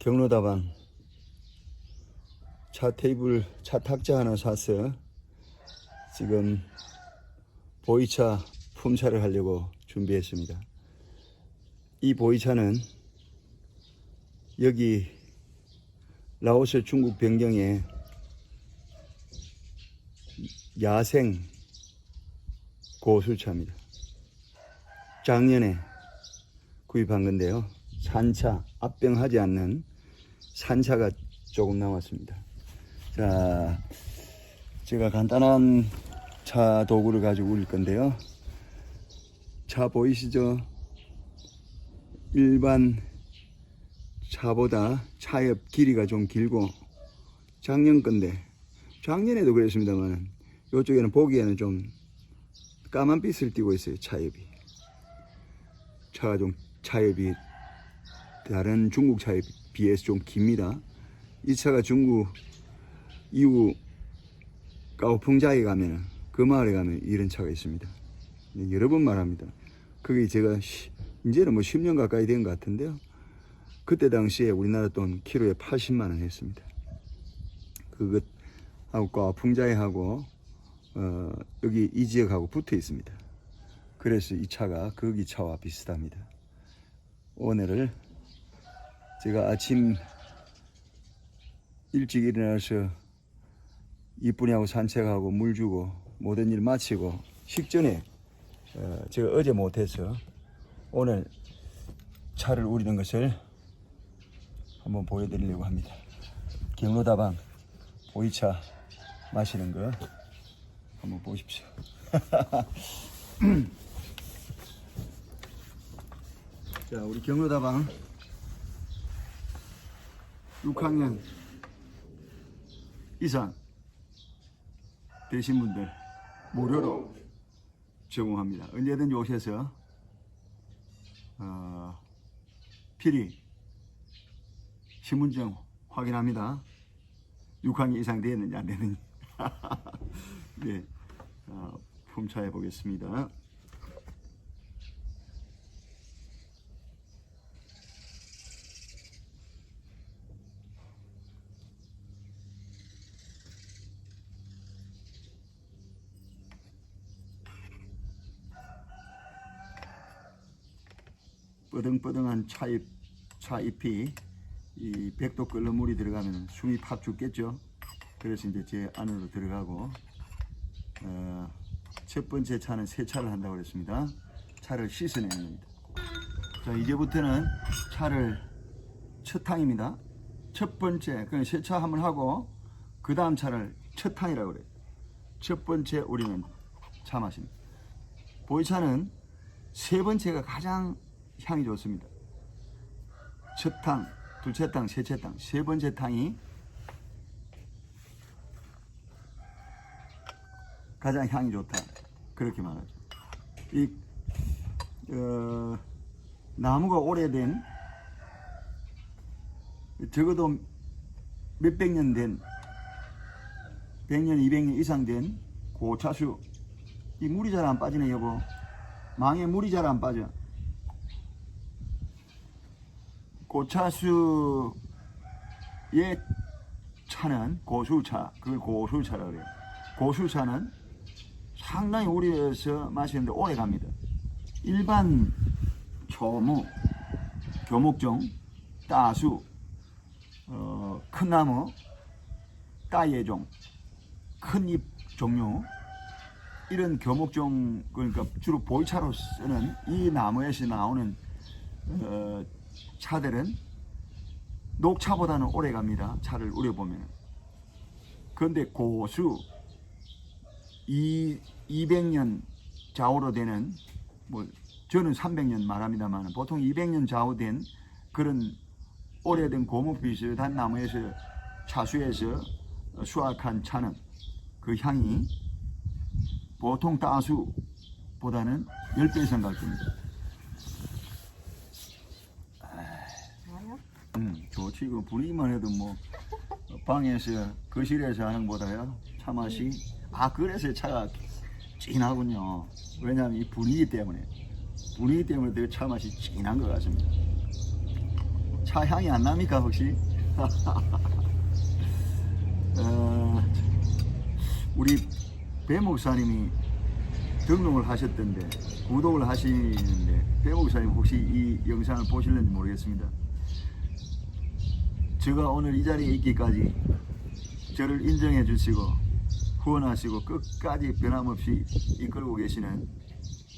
경로다방 차 테이블 차 탁자 하나 사서 지금 보이차 품차를 하려고 준비했습니다. 이 보이차는 여기 라오스 중국 변경에 야생 고수차입니다. 작년에 구입한 건데요. 산차, 압병하지 않는 산차가 조금 남았습니다. 자, 제가 간단한 차 도구를 가지고 올 건데요. 차 보이시죠? 일반 차보다 차의 길이가 좀 길고 작년 건데 작년에도 그랬습니다만 이쪽에는 보기에는 좀 까만 빛을 띠고 있어요 차엽이 차가 좀 차엽이 다른 중국 차에 비해서 좀 깁니다. 이 차가 중국 이후 까오풍자에 가면 그 마을에 가면 이런 차가 있습니다. 네, 여러 번 말합니다. 그게 제가 시- 이제는 뭐 10년 가까이 된 것 같은데요. 그때 당시에 우리나라 돈 키로에 80만 원 했습니다. 그것하고 까오풍자에하고 어, 여기 이 지역하고 붙어 있습니다. 그래서 이 차가 거기 차와 비슷합니다. 오늘을 제가 아침 일찍 일어나서 이쁜이하고 산책하고 물 주고 모든 일 마치고 식전에 어, 제가 어제 못해서 오늘 차를 우리는 것을 한번 보여드리려고 합니다. 경로다방 보이차 마시는 거 한번 보십시오. 자, 우리 경로다방 6학년 이상 되신 분들 무료로 제공합니다. 언제든지 오셔서 어, 필히 신분증 확인합니다. 6학년 이상 되었는지 안 되는지. 네, 어, 품차해 보겠습니다. 뻐등뻐등한 차잎, 차잎이 이 백도 끓는 물이 들어가면 숨이 팍 죽겠죠. 그래서 이제 제 안으로 들어가고 어, 첫 번째 차는 세차를 한다고 그랬습니다. 차를 씻어내는 겁니다. 자 이제부터는 차를 첫 탕입니다. 첫 번째 그 세차 한번 하고 그 다음 차를 첫 탕이라고 그래요. 첫 번째 우리는 차 마십니다. 보이차는 세 번째가 가장 향이 좋습니다. 첫 탕, 둘째 탕, 셋째 탕, 세 번째 탕이 가장 향이 좋다. 그렇게 말하죠. 이, 어, 나무가 오래된, 적어도 몇백 년 된, 백 년, 이백 년 이상 된 고차수. 이 물이 잘 안 빠지네, 여보. 망에 물이 잘 안 빠져. 고차수의 차는 고수차, 그걸 고수차라 그래요. 고수차는 상당히 우리에서 마시는데 오래 갑니다. 일반 초무, 교목종, 따수, 어, 큰 나무, 따예종, 큰 잎 종류, 이런 교목종, 그러니까 주로 보이차로 쓰는 이 나무에서 나오는 어, 차들은 녹차보다는 오래 갑니다. 차를 우려보면. 그런데 고수, 이 200년 좌우로 되는 뭐 저는 300년 말합니다만 보통 200년 좌우된 그런 오래된 고목 비슷한 나무에서 차수에서 수확한 차는 그 향이 보통 따수보다는 10배 이상 갈 겁니다. 음, 좋지. 그 분위기만 해도 뭐 방에서 거실에서 하는 것보다요 차 맛이 아 그래서 차가 진하군요. 왜냐하면 이 분위기 때문에 분위기 때문에 더차 맛이 진한 것 같습니다. 차 향이 안 납니까 혹시? 어, 우리 배 목사님이 등록을 하셨던데 구독을 하시는데 배 목사님 혹시 이 영상을 보실는지 모르겠습니다. 제가 오늘 이 자리에 있기까지 저를 인정해 주시고 후원하시고 끝까지 변함없이 이끌고 계시는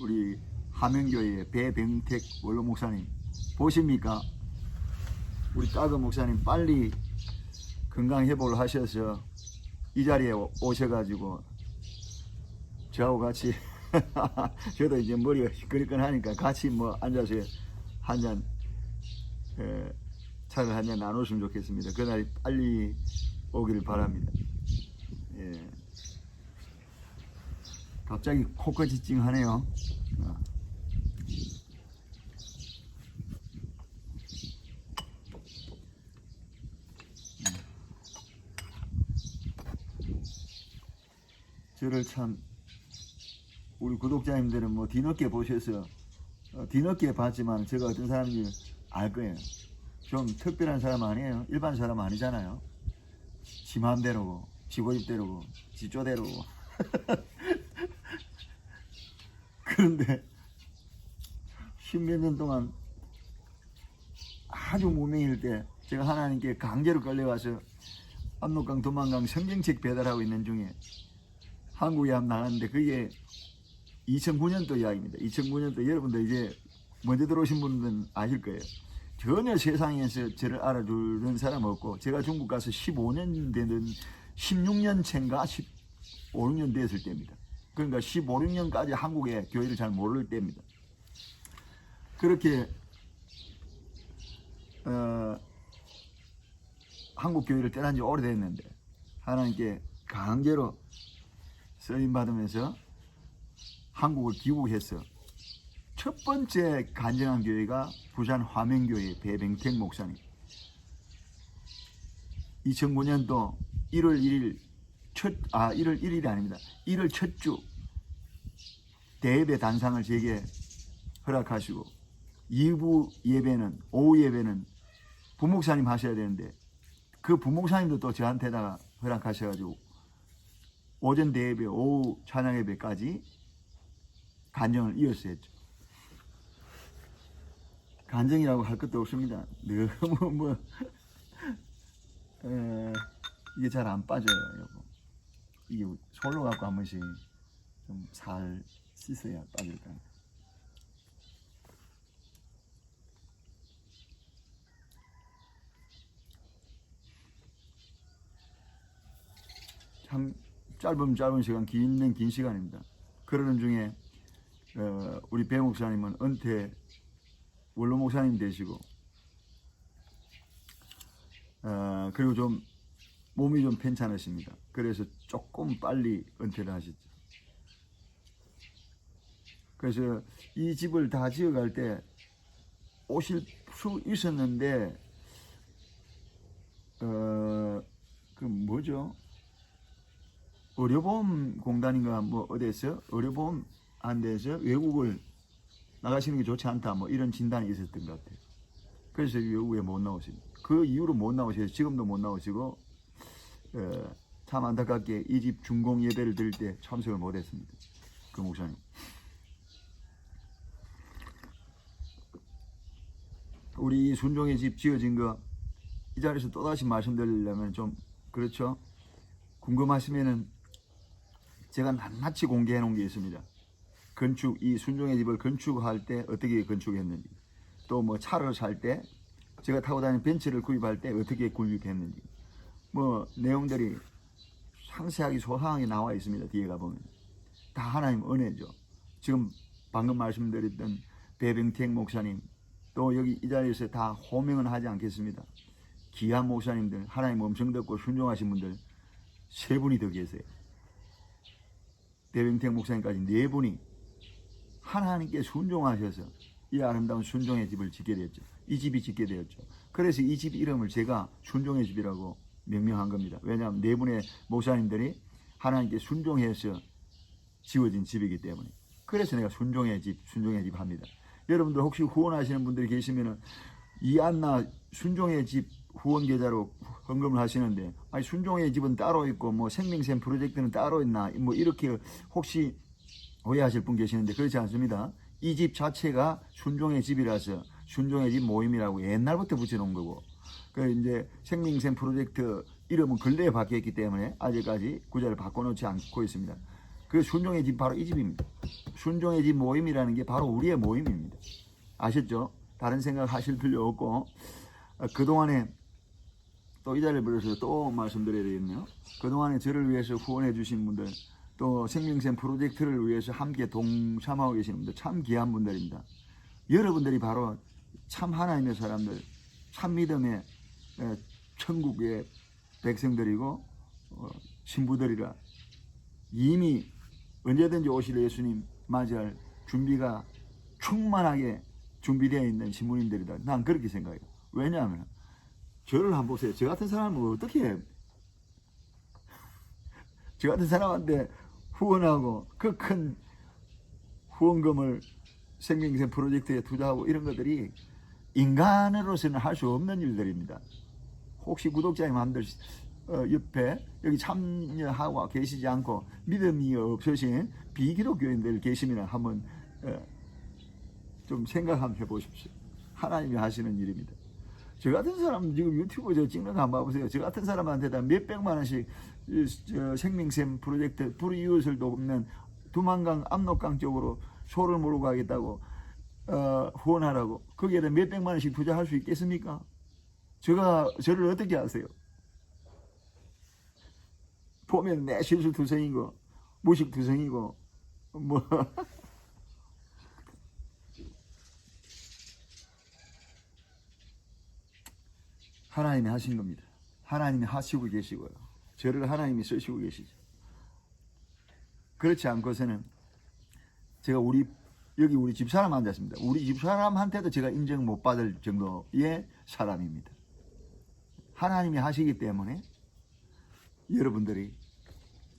우리 하명교회의 배병택 원로 목사님 보십니까? 우리 따금 목사님 빨리 건강 회복을 하셔서 이 자리에 오- 오셔가지고 저하고 같이 저도 이제 머리가 시끌시끌하니까 같이 뭐 앉아서 한잔 에, 차를 한잔 나눴으면 좋겠습니다. 그날이 빨리 오기를 바랍니다. 예. 갑자기 코끝이 찡하네요. 어. 저를 참 우리 구독자님들은 뭐 뒤늦게 보셔서 어, 뒤늦게 봤지만 제가 어떤 사람인지 알 거예요. 좀 특별한 사람 아니에요. 일반 사람 아니잖아요. 지 마음대로고, 지 고집대로고, 지 쪼대로고. 그런데 십몇 년 동안 아주 무명일 때 제가 하나님께 강제로 끌려와서 압록강 도망강 성경책 배달하고 있는 중에 한국에 한번 나갔는데 그게 2009년도 이야기입니다. 2009년도 여러분들 이제 먼저 들어오신 분들은 아실 거예요. 전혀 세상에서 저를 알아주는 사람 없고 제가 중국 가서 15년 되는 16년 차인가 15, 16년 됐을 때입니다. 그러니까 15, 16년까지 한국의 교회를 잘 모를 때입니다. 그렇게 어, 한국 교회를 떠난 지 오래됐는데 하나님께 강제로 쓰임 받으면서 한국을 귀국해서 첫 번째 간증한 교회가 부산 화명교회 배병택 목사님. 2009년도 1월 1일 첫, 아, 1월 1일이 아닙니다. 1월 첫 주 대예배 단상을 제게 허락하시고 2부 예배는, 오후 예배는 부목사님 하셔야 되는데 그 부목사님도 또 저한테다가 허락하셔가지고 오전 대예배, 오후 찬양 예배까지 간증을 이어서 했죠. 간증이라고 할 것도 없습니다. 너무 뭐 에, 이게 잘 안 빠져요, 여보. 이게 솔로 갖고 한 번씩 좀 잘 씻어야 빠질까. 참 짧으면 짧은 시간, 길면 긴 시간입니다. 그러는 중에 어, 우리 배 목사님은 은퇴 원로 목사님 되시고 어, 그리고 좀 몸이 좀 괜찮으십니다. 그래서 조금 빨리 은퇴를 하셨죠. 그래서 이 집을 다 지어갈 때 오실 수 있었는데 어, 그 뭐죠? 의료보험 공단인가 뭐 어디에서 의료보험 안 돼서 외국을 나가시는 게 좋지 않다 뭐 이런 진단이 있었던 것 같아요. 그래서 외국에 못 나오십니다. 그 이후로 못 나오셔서 지금도 못 나오시고 어, 참 안타깝게 이 집 중공 예배를 드릴 때 참석을 못했습니다. 그 목사님. 우리 이 순종의 집 지어진 거 이 자리에서 또다시 말씀드리려면 좀 그렇죠. 궁금하시면은 제가 낱낱이 공개해 놓은 게 있습니다. 건축 이 순종의 집을 건축할 때 어떻게 건축했는지 또 뭐 차를 살 때 제가 타고 다니는 벤츠를 구입할 때 어떻게 구입했는지 뭐 내용들이 상세하게 소상하게 나와 있습니다. 뒤에 가보면 다 하나님 은혜죠. 지금 방금 말씀드렸던 배병택 목사님 또 여기 이 자리에서 다 호명은 하지 않겠습니다. 귀한 목사님들 하나님 엄청 듣고 순종하신 분들 세 분이 더 계세요. 대병택 목사님까지 네 분이 하나님께 순종하셔서 이 아름다운 순종의 집을 짓게 되었죠. 이 집이 짓게 되었죠. 그래서 이 집 이름을 제가 순종의 집이라고 명명한 겁니다. 왜냐하면 네 분의 목사님들이 하나님께 순종해서 지어진 집이기 때문에. 그래서 내가 순종의 집, 순종의 집 합니다. 여러분들 혹시 후원하시는 분들이 계시면은 이안나 순종의 집 후원 계좌로 헌금을 하시는데 아니 순종의 집은 따로 있고 뭐 생명샘 프로젝트는 따로 있나 뭐 이렇게 혹시 오해하실 분 계시는데 그렇지 않습니다. 이 집 자체가 순종의 집이라서 순종의 집 모임이라고 옛날부터 붙여놓은 거고 그 이제 생명샘 프로젝트 이름은 근래에 바뀌었기 때문에 아직까지 구자를 바꿔놓지 않고 있습니다. 그 순종의 집 바로 이 집입니다. 순종의 집 모임이라는 게 바로 우리의 모임입니다. 아셨죠? 다른 생각 하실 필요 없고 어, 그동안에 또 이 자리를 빌어서 또 말씀드려야 되겠네요. 그동안에 저를 위해서 후원해 주신 분들 또 생명샘 프로젝트를 위해서 함께 동참하고 계시는 분들 참 귀한 분들입니다. 여러분들이 바로 참 하나님의 사람들, 참 믿음의 에, 천국의 백성들이고 어, 신부들이라 이미 언제든지 오실 예수님 맞이할 준비가 충만하게 준비되어 있는 신부님들이다. 난 그렇게 생각해요. 왜냐하면 저를 한번 보세요. 저 같은 사람은 어떻게 저 같은 사람한테 후원하고 그 큰 후원금을 생명생 프로젝트에 투자하고 이런 것들이 인간으로서는 할 수 없는 일들입니다. 혹시 구독자님들 어, 옆에 여기 참여하고 계시지 않고 믿음이 없으신 비기독교인들 계시면 한번 어, 좀 생각 한번 해보십시오. 하나님이 하시는 일입니다. 저 같은 사람 지금 유튜브 저 찍는 거 한번 봐보세요. 저 같은 사람한테다 몇 백만 원씩 생명샘 프로젝트 불이웃을 돕는 두만강 압록강 쪽으로 소를 몰고 가겠다고 어, 후원하라고 거기에다 몇 백만 원씩 투자할 수 있겠습니까? 제가 저를 어떻게 아세요? 보면 내 실수 두성이고 무식 두성이고 뭐 하나님이 하신 겁니다. 하나님이 하시고 계시고요. 저를 하나님이 쓰시고 계시죠. 그렇지 않고서는 제가 우리 여기 우리 집사람 앉았습니다. 우리 집사람한테도 제가 인정 못 받을 정도의 사람입니다. 하나님이 하시기 때문에 여러분들이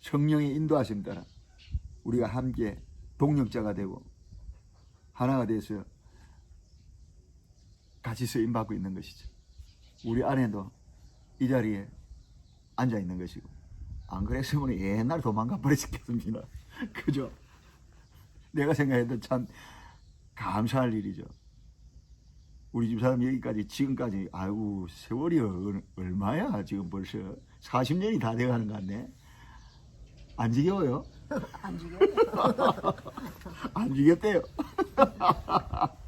성령의 인도하심 따라 우리가 함께 동력자가 되고 하나가 돼서 같이 쓰임 받고 있는 것이죠. 우리 아내도 이 자리에 앉아 있는 것이고 안 그랬으면 옛날 도망가 버렸겠습니다. 그죠? 내가 생각해도 참 감사할 일이죠. 우리 집 사람 여기까지 지금까지 아이고 세월이 얼- 얼마야 지금 벌써 40년이 다 돼가는 것 같네. 안 지겨워요? 안 죽여요. 안 지겹대요.